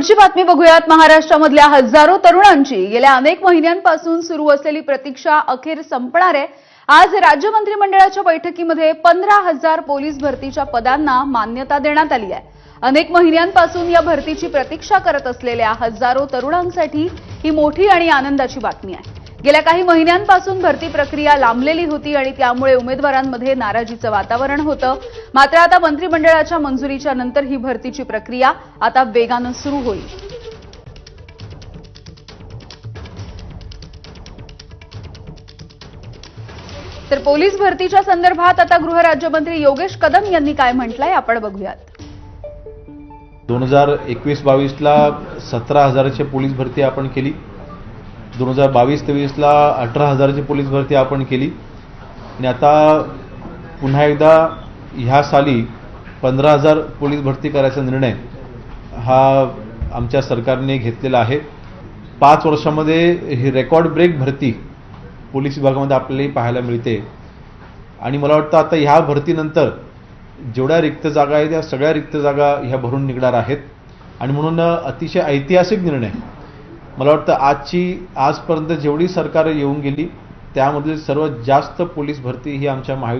पुढची बातमी बघूयात. महाराष्ट्रामधल्या हजारो तरुणांची गेल्या अनेक महिन्यांपासून सुरू असलेली प्रतीक्षा अखेर संपणार आहे. आज राज्य मंत्रिमंडळाच्या बैठकीमध्ये पंधरा हजार पोलीस भरतीच्या पदांना मान्यता देण्यात आली आहे. अनेक महिन्यांपासून या भरतीची प्रतीक्षा करत असलेल्या हजारो तरुणांसाठी ही मोठी आणि आनंदाची बातमी आहे. गेल्या काही महिन्यांपासून भरती प्रक्रिया लांबलेली होती आणि त्यामुळे उमेदवारांमध्ये नाराजीचं वातावरण होतं. मात्र आता मंत्रिमंडळाच्या मंजुरीच्या नंतर ही भरतीची प्रक्रिया आता वेगानं सुरू होईल. तर पोलीस भरतीच्या संदर्भात आता गृहराज्यमंत्री योगेश कदम यांनी काय म्हटलंय आपण बघूयात. दोन हजार एकवीस बावीसला सतरा हजाराची पोलीस भरती आपण केली. दोन हजार बावीस तेवीसला अठरा हजाराची पोलीस भरती आपण केली. आणि आता पुन्हा एकदा ह्या साली पंधरा हजार पोलीस भरती करायचा निर्णय हा आमच्या सरकारने घेतलेला आहे. पाच वर्षामध्ये ही रेकॉर्ड ब्रेक भरती पोलीस विभागामध्ये आपल्यालाही पाहायला मिळते. आणि मला वाटतं आता ह्या भरतीनंतर जेवढ्या रिक्त जागा आहेत त्या सगळ्या रिक्त जागा ह्या भरून निघणार आहेत. आणि म्हणून अतिशय ऐतिहासिक निर्णय मला वाटतं आजची आजपर्यंत जेवढी सरकार येऊन गेली त्यामधली सर्वात जास्त पोलीस भरती ही आमच्या महायुती